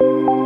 Thank you.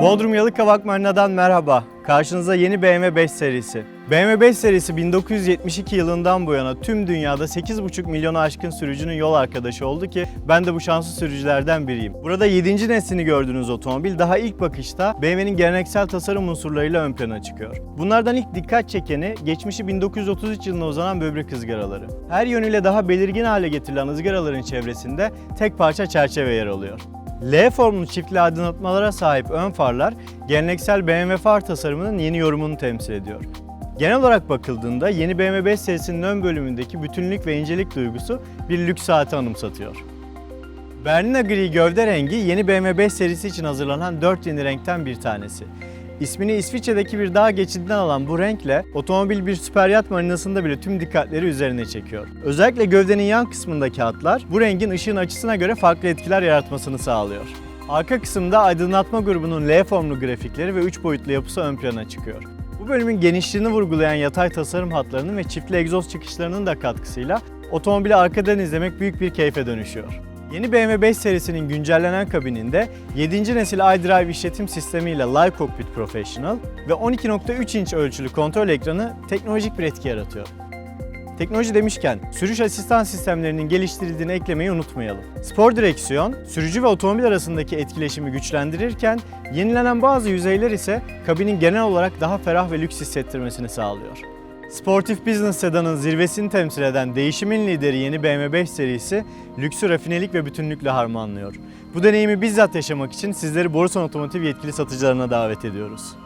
Bodrum Yalıkavak Marina'dan merhaba. Karşınızda yeni BMW 5 serisi. BMW 5 serisi 1972 yılından bu yana tüm dünyada 8,5 milyonu aşkın sürücünün yol arkadaşı oldu ki ben de bu şanslı sürücülerden biriyim. Burada 7. neslini gördüğünüz otomobil daha ilk bakışta BMW'nin geleneksel tasarım unsurlarıyla ön plana çıkıyor. Bunlardan ilk dikkat çekeni geçmişi 1933 yılına uzanan böbrek ızgaraları. Her yönüyle daha belirgin hale getirilen ızgaraların çevresinde tek parça çerçeve yer alıyor. L formlu çiftli aydınlatmalara sahip ön farlar geleneksel BMW far tasarımının yeni yorumunu temsil ediyor. Genel olarak bakıldığında yeni BMW 5 serisinin ön bölümündeki bütünlük ve incelik duygusu bir lüks saati anımsatıyor. Bernina gri gövde rengi yeni BMW 5 serisi için hazırlanan 4 yeni renkten bir tanesi. İsmini İsviçre'deki bir dağ geçidinden alan bu renkle otomobil bir süper yat marinasında bile tüm dikkatleri üzerine çekiyor. Özellikle gövdenin yan kısmındaki hatlar bu rengin ışığın açısına göre farklı etkiler yaratmasını sağlıyor. Arka kısımda aydınlatma grubunun L formlu grafikleri ve 3 boyutlu yapısı ön plana çıkıyor. Bu bölümün genişliğini vurgulayan yatay tasarım hatlarının ve çiftli egzoz çıkışlarının da katkısıyla otomobili arkadan izlemek büyük bir keyfe dönüşüyor. Yeni BMW 5 serisinin güncellenen kabininde 7. nesil iDrive işletim sistemiyle Live Cockpit Professional ve 12.3 inç ölçülü kontrol ekranı teknolojik bir etki yaratıyor. Teknoloji demişken sürüş asistan sistemlerinin geliştirildiğini eklemeyi unutmayalım. Spor direksiyon, sürücü ve otomobil arasındaki etkileşimi güçlendirirken yenilenen bazı yüzeyler ise kabinin genel olarak daha ferah ve lüks hissettirmesini sağlıyor. Sportif business sedanın zirvesini temsil eden değişimin lideri yeni BMW 5 serisi lüksü rafinelik ve bütünlükle harmanlıyor. Bu deneyimi bizzat yaşamak için sizleri Borusan Otomotiv yetkili satıcılarına davet ediyoruz.